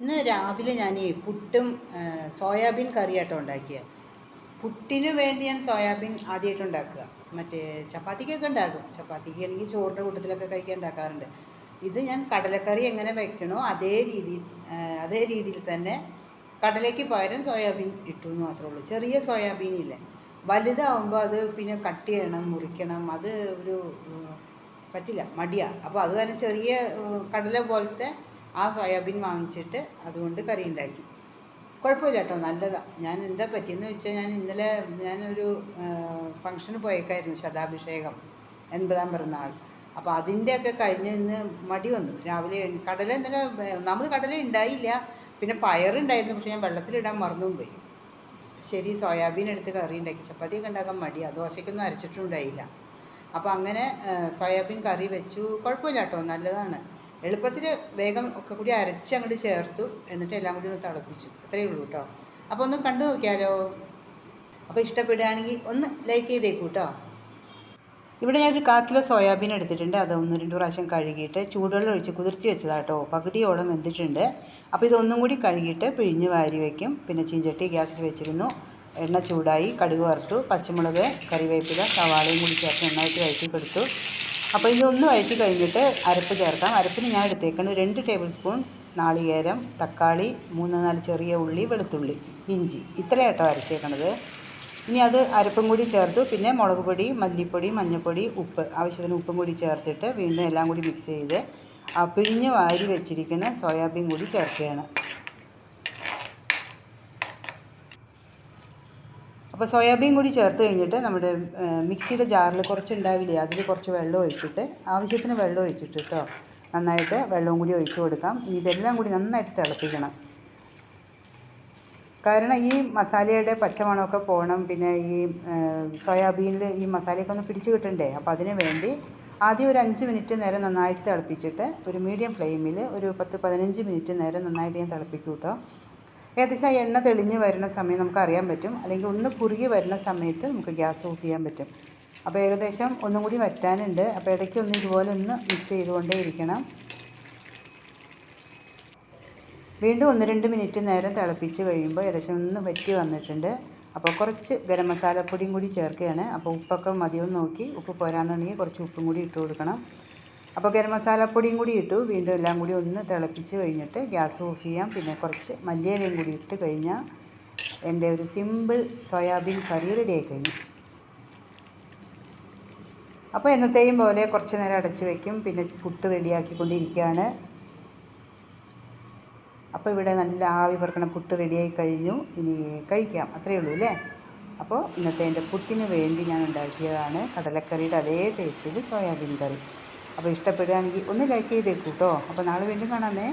ഇന്ന് രാവിലെ ഞാൻ പുട്ടും സോയാബീൻ കറിയാട്ടോ ഉണ്ടാക്കിയത് പുട്ടിന് വേണ്ടി ഞാൻ സോയാബീൻ ആദ്യമായിട്ട് ഉണ്ടാക്കുക. മറ്റേ ചപ്പാത്തിക്കൊക്കെ ഉണ്ടാക്കും. ചപ്പാത്തിക്ക് അല്ലെങ്കിൽ ചോറിന്റെ കൂട്ടത്തിലൊക്കെ കഴിക്കാൻ ഉണ്ടാക്കാറുണ്ട്. ഇത് ഞാൻ കടലക്കറി എങ്ങനെ വെക്കണോ അതേ രീതിയിൽ അതേ രീതിയിൽ തന്നെ കടലയ്ക്ക് പകരം സോയാബീൻ ഇട്ടു എന്ന് മാത്രമേ ഉള്ളൂ. ചെറിയ സോയാബീൻ ഇല്ലേ. വലുതാവുമ്പോൾ അത് പിന്നെ കട്ട് ചെയ്യണം മുറിക്കണം. അത് ഒരു പറ്റില്ല മടിയാണ് അപ്പോൾ അത് തന്നെ ചെറിയ കടല പോലത്തെ ആ സോയാബീൻ വാങ്ങിച്ചിട്ട് അതുകൊണ്ട് കറി ഉണ്ടാക്കി കുഴപ്പമില്ല കേട്ടോ നല്ലതാണ് ഞാൻ എന്താ പറ്റിയെന്ന് വെച്ചാൽ ഞാൻ ഇന്നലെ ഞാനൊരു ഫംഗ്ഷന് പോയേക്കായിരുന്നു ശതാഭിഷേകം എൺപതാം പിറന്നാൾ. അപ്പോൾ അതിന്റെയൊക്കെ കഴിഞ്ഞ് ഇന്ന് മടി വന്നു. രാവിലെ കടല ഇന്നലെ ഒന്നാമത് കടല ഉണ്ടായില്ല പിന്നെ പയറുണ്ടായിരുന്നു പക്ഷെ ഞാൻ വെള്ളത്തിലിടാൻ മറന്നും പോയി. ശരി സോയാബീൻ എടുത്ത് കറി ഉണ്ടാക്കി ചപ്പാത്തിയൊക്കെ ഉണ്ടാക്കാൻ മടിയാ ദോശയ്ക്കൊന്നും അരച്ചിട്ടുണ്ടായില്ല അപ്പോൾ അങ്ങനെ സോയാബീൻ കറി വെച്ചു. കുഴപ്പമില്ല കേട്ടോ നല്ലതാണ്. എളുപ്പത്തിൽ വേഗം ഒക്കെ കൂടി അരച്ച് അങ്ങോട്ട് ചേർത്തു. എന്നിട്ട് എല്ലാം കൂടി ഒന്ന് തിളപ്പിച്ചു. അത്രയേ ഉള്ളൂ കേട്ടോ അപ്പോൾ ഒന്ന് കണ്ടു നോക്കിയാലോ? അപ്പോൾ ഇഷ്ടപ്പെടുകയാണെങ്കിൽ ഒന്ന് ലൈക്ക് ചെയ്തേക്കൂ കേട്ടോ ഇവിടെ ഞാനൊരു കാ കിലോ സോയാബീൻ എടുത്തിട്ടുണ്ട്. അത് ഒന്ന് രണ്ട് പ്രാവശ്യം കഴുകിയിട്ട് ചൂടുവെള്ളം ഒഴിച്ച് കുതിർത്തി വെച്ചതാട്ടോ പകുതിയോളം വെന്തിട്ടുണ്ട്. അപ്പോൾ ഇതൊന്നും കൂടി കഴുകിയിട്ട് പിഴിഞ്ഞ് വാരി വയ്ക്കും പിന്നെ ചീഞ്ചട്ടി ഗ്യാസിൽ വെച്ചിരുന്നു. എണ്ണ ചൂടായി കടുക് വറുത്തു. പച്ചമുളക് കറിവേപ്പില സവാളയും കൂടി ചേർത്ത് നന്നായിട്ട് വഴറ്റി കൊടുത്തു അപ്പോൾ ഇതൊന്ന് വഴറ്റി കഴിഞ്ഞിട്ട് അരപ്പ് ചേർക്കാം. അരപ്പിന് ഞാൻ എടുത്തേക്കുന്നത് രണ്ട് ടേബിൾ സ്പൂൺ നാളികേരം തക്കാളി മൂന്ന് നാല് ചെറിയ ഉള്ളി വെളുത്തുള്ളി ഇഞ്ചി. ഇത്രയാട്ടോ അരച്ചേക്കണത്. ഇനി അത് അരപ്പും കൂടി ചേർത്തു. പിന്നെ മുളക് പൊടി മല്ലിപ്പൊടി മഞ്ഞൾപ്പൊടി ഉപ്പ്. ആവശ്യത്തിന് ഉപ്പും കൂടി ചേർത്തിട്ട് വീണ്ടും എല്ലാം കൂടി മിക്സ് ചെയ്ത് പിഴിഞ്ഞ് വാരി വെച്ചിരിക്കുന്ന സോയാബീൻ കൂടി ചേർക്കുകയാണ്. അപ്പോൾ സോയാബീൻ കൂടി ചേർത്ത് കഴിഞ്ഞിട്ട് നമ്മുടെ മിക്സിയുടെ ജാറിൽ കുറച്ച് ഉണ്ടാവില്ലേ അതിൽ കുറച്ച് വെള്ളം ഒഴിച്ചിട്ട് ആവശ്യത്തിന് വെള്ളം ഒഴിച്ചിട്ട് കേട്ടോ നന്നായിട്ട് വെള്ളവും കൂടി ഒഴിച്ചു കൊടുക്കാം. ഇനി ഇതെല്ലാം കൂടി നന്നായിട്ട് തിളപ്പിക്കണം. കാരണം ഈ മസാലയുടെ പച്ചമണമൊക്കെ പോകണം പിന്നെ ഈ സോയാബീനിൽ ഈ മസാലയൊക്കെ ഒന്ന് പിടിച്ചു കിട്ടണ്ടേ അപ്പോൾ അതിന് വേണ്ടി ആദ്യം ഒരു അഞ്ച് മിനിറ്റ് നേരം നന്നായിട്ട് തിളപ്പിച്ചിട്ട് ഒരു മീഡിയം ഫ്ലെയിമിൽ ഒരു പത്ത് പതിനഞ്ച് മിനിറ്റ് നേരം നന്നായിട്ട് ഞാൻ തിളപ്പിക്കും കേട്ടോ ഏകദേശം ആ എണ്ണ തെളിഞ്ഞ് വരുന്ന സമയം നമുക്ക് അറിയാൻ പറ്റും. അല്ലെങ്കിൽ ഒന്ന് കുറുകി വരുന്ന സമയത്ത് നമുക്ക് ഗ്യാസ് ഓഫ് ചെയ്യാൻ പറ്റും. അപ്പോൾ ഏകദേശം ഒന്നും കൂടി വറ്റാനുണ്ട്. അപ്പോൾ ഇടയ്ക്ക് ഒന്ന് ഇതുപോലെ ഒന്ന് മിക്സ് ചെയ്തുകൊണ്ടേ ഇരിക്കണം. വീണ്ടും ഒന്ന് രണ്ട് മിനിറ്റ് നേരം തിളപ്പിച്ച് കഴിയുമ്പോൾ ഏകദേശം ഒന്ന് വറ്റി വന്നിട്ടുണ്ട്. അപ്പോൾ കുറച്ച് ഗരം മസാലപ്പൊടിയും കൂടി ചേർക്കുകയാണ്. അപ്പോൾ ഉപ്പൊക്കെ മതിയോ നോക്കി. ഉപ്പ് പോരാന്നുണ്ടെങ്കിൽ കുറച്ച് ഉപ്പും കൂടി ഇട്ട് കൊടുക്കണം. അപ്പോൾ ഗരം മസാലപ്പൊടിയും കൂടി ഇട്ടു. വീണ്ടും എല്ലാം കൂടി ഒന്ന് തിളപ്പിച്ച് കഴിഞ്ഞിട്ട് ഗ്യാസ് ഓഫ് ചെയ്യാം. പിന്നെ കുറച്ച് മല്ലിയിലയും കൂടി ഇട്ട് കഴിഞ്ഞാൽ എന്റെ ഒരു സിമ്പിൾ സോയാബീൻ കറി റെഡി ആയി കഴിഞ്ഞു. അപ്പോൾ എന്നത്തെയും പോലെ കുറച്ച് നേരം അടച്ച് വയ്ക്കും പിന്നെ പുട്ട് റെഡിയാക്കിക്കൊണ്ടിരിക്കുകയാണ് അപ്പോൾ ഇവിടെ നല്ല ആവി പറക്കണ പുട്ട് റെഡിയായി കഴിഞ്ഞു. ഇനി കഴിക്കാം. അത്രയേ ഉള്ളൂ അല്ലേ? അപ്പോൾ ഇന്നത്തെ എന്റെ പുട്ടിന് വേണ്ടി ഞാൻ ഉണ്ടാക്കിയതാണ് കടലക്കറിയുടെ അതേ ടേസ്റ്റിൽ സോയാബീൻ കറി. അപ്പോൾ ഇഷ്ടപ്പെടുകയാണെങ്കിൽ ഒന്ന് ലൈക്ക് ചെയ്തേക്കൂ കേട്ടോ അപ്പോൾ നാളെ വീണ്ടും കാണാമേ.